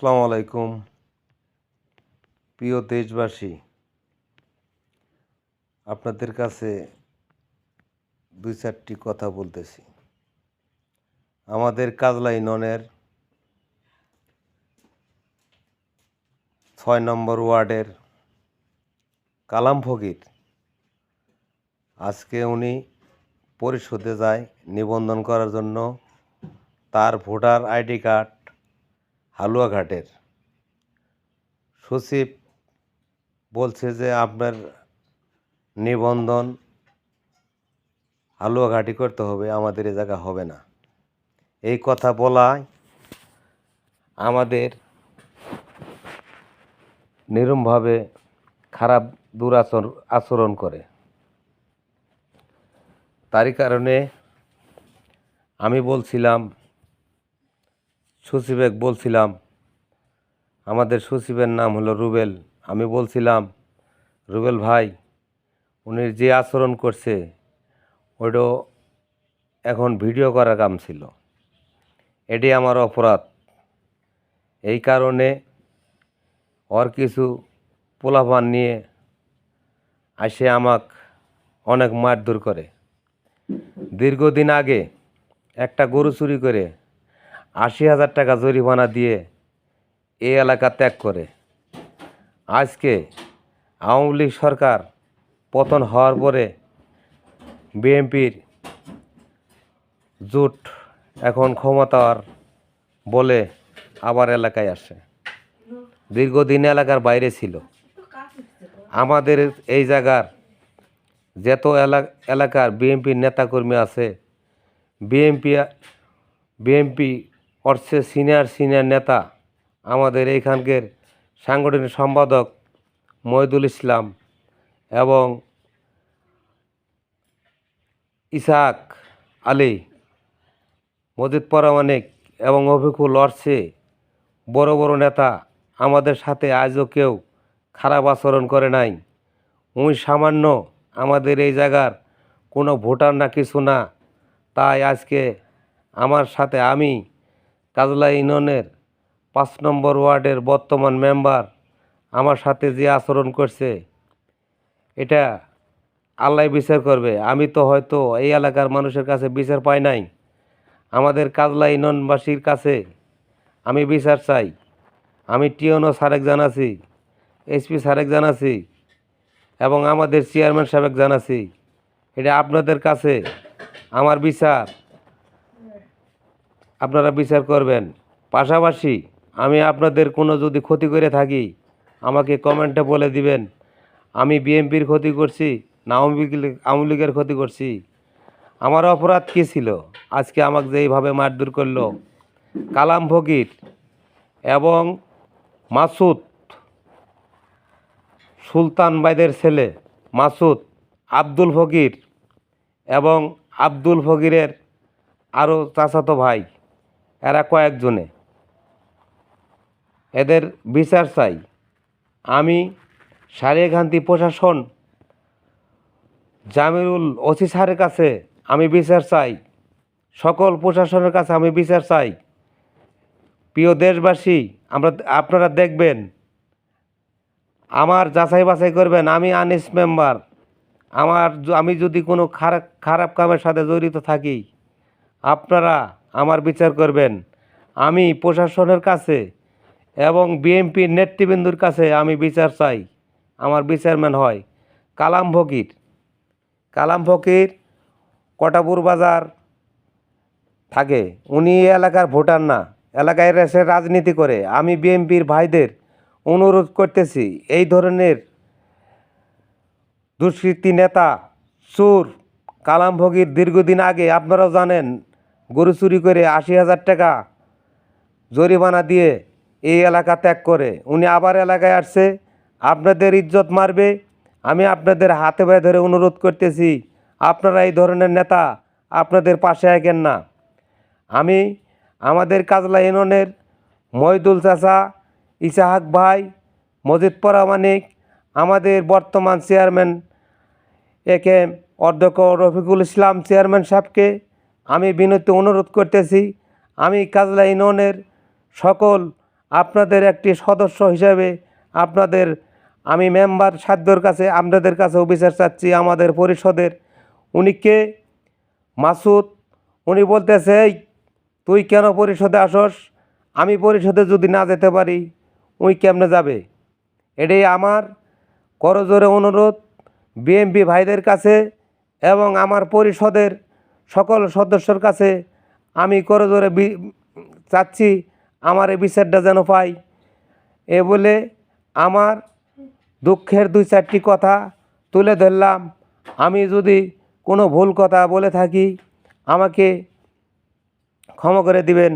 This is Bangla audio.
আসসালামু আলাইকুম। প্রিয় দেশবাসী, আপনাদের কাছে দুই চারটি কথা বলতেছি। আমাদের কাজলা ইউনিয়নের ছয় নম্বর ওয়ার্ডের কালাম ফকির, আজকে উনি পরিশোধে যায় নিবন্ধন করার জন্য তার ভোটার আইডি কার্ড হালুয়াঘাটের। সচিব বলছে যে আপনার নিবন্ধন হালুয়াঘাটি করতে হবে, আমাদের এ জায়গা হবে না। এই কথা বলায় আমাদের নিরমভাবে খারাপ দুরাচর, আচরণ করে। তারই কারণে আমি বলছিলাম সচিবেক বলছিলাম। আমাদের সচিবের নাম হলো রুবেল। আমি বলছিলাম, রুবেল ভাই, উনি যে আচরণ করছে ওইটা এখন ভিডিও করার কাম ছিল। এটি আমার অপরাধ। এই কারণে ওর কিছু পোলাপান নিয়ে আসে আমাক অনেক মারধর করে। দীর্ঘদিন আগে একটা গরু চুরি করে আশি হাজার টাকা জরিমানা দিয়ে এই এলাকা ত্যাগ করে। আজকে আওয়ামী লীগ সরকার পতন হওয়ার পরে বিএনপির জোট এখন ক্ষমতার বলে আবার এলাকায় আসে। দীর্ঘদিন এলাকার বাইরে ছিল। আমাদের এই জায়গার যত এলা- এলাকার বিএনপির নেতাকর্মী আছে, বিএনপি বিএনপি অর্থে সিনিয়র সিনিয়র নেতা, আমাদের এইখানকার সাংগঠনিক সম্পাদক মহিদুল ইসলাম এবং ইসাক আলী, মজিদ পরামানিক এবং অভিকুল অর্থে বড় বড় নেতা, আমাদের সাথে আজও কেউ খারাপ আচরণ করে নাই। উনি সামান্য আমাদের এই জায়গার কোনো ভোটার না কিছু না, তাই আজকে আমার সাথে আমি কাজলা ইউনিয়নের পাঁচ নম্বর ওয়ার্ডের বর্তমান মেম্বার আমার সাথে যে আচরণ করছে, এটা আল্লাহ বিচার করবে। আমি তো হয়তো এই এলাকার মানুষের কাছে বিচার পাই নাই। আমাদের কাজলা ইউনিয়নবাসীর কাছে আমি বিচার চাই। আমি টিওনো সারেক জানাছি এসপি সারেক জানাছি এবং আমাদের চেয়ারম্যান সাহেব জানাছি এটা আপনাদের কাছে আমার বিচার। আপনারা বিচার করবেন। পাশাপাশি আমি আপনাদের কোনো যদি ক্ষতি করে থাকি, আমাকে কমেন্টে বলে দিবেন। আমি বিএমপির ক্ষতি করছি, না আওয়ামী লীগ আওয়ামী লীগের ক্ষতি করছি। আমার অপরাধ কী ছিল? আজকে আমাকে যে এইভাবে মারধর করল। কালাম ফকির এবং মাসুদ, সুলতান বাইদের ছেলে মাসুদ, আব্দুল ফকির এবং আব্দুল ফকিরের আরও চাচাতো ভাই। এরা কয়েকজনে। এদের বিচার চাই। আমি সারিয়াকান্তি প্রশাসন, জামিরুল ওসি স্যারের কাছে আমি বিচার চাই। সকল প্রশাসনের কাছে আমি বিচার চাই। প্রিয় দেশবাসী, আমরা আপনারা দেখবেন, আমার যাচাই বাছাই করবেন, আমি আনিস মেম্বার। আমার আমি যদি কোনো খারাপ খারাপ কামের সাথে জড়িত থাকি, আপনারা আমার বিচার করবেন। আমি প্রশাসনের কাছে এবং বিএনপির নেতৃবৃন্দুর কাছে আমি বিচার চাই। আমার বিচারম্যান হয় কালাম ফকির। কালাম ফকির কটাপুর বাজার থাকে। উনি এলাকার ভোটার না। এলাকায় এসে রাজনীতি করে। আমি বিএনপির ভাইদের অনুরোধ করতেছি, এই ধরনের দুষ্কৃতী নেতা, চোর, কালাম ভোগীর দীর্ঘদিন আগে আপনারাও জানেন গরু চুরি করে আশি হাজার টাকা জরিমানা দিয়ে এই এলাকা ত্যাগ করে। উনি আবার এলাকায় আসছে, আপনাদের ইজ্জত মারবে। আমি আপনাদের হাতে পায়ে ধরে অনুরোধ করতেছি, আপনারা এই ধরনের নেতা আপনাদের পাশে একেন না। আমি আমাদের কাজলা ইউনিয়নের মহিদুল চাচা, ইসাহাক ভাই, মজিদ পরামানিক, আমাদের বর্তমান চেয়ারম্যান একে অধ্যক্ষ রফিকুল ইসলাম, চেয়ারম্যান সাহেবকে আমি বিনীত অনুরোধ করতেছি। আমি কাজলা ইউনিয়নের সকল আপনাদের একটি সদস্য হিসাবে আপনাদের আমি মেম্বার সাধ্যর কাছে আপনাদের কাছে অফিসার চাচ্ছি আমাদের পরিষদের। উনি কে? মাসুদ। উনি বলতেছে "এই, তুই কেন পরিষদে আসস? আমি পরিষদে যদি না যেতে পারি উই কেমনে যাবে? এটাই আমার করজোরে অনুরোধ। বিএমপি ভাইদের কাছে এবং আমার পরিষদের সকল সদস্যর কাছে আমি করে ধরে চাচ্ছি আমার এই বিচারটা যেন পাই। এ বলে আমার দুঃখের দুই চারটি কথা তুলে ধরলাম। আমি যদি কোনো ভুল কথা বলে থাকি, আমাকে ক্ষমা করে দিবেন।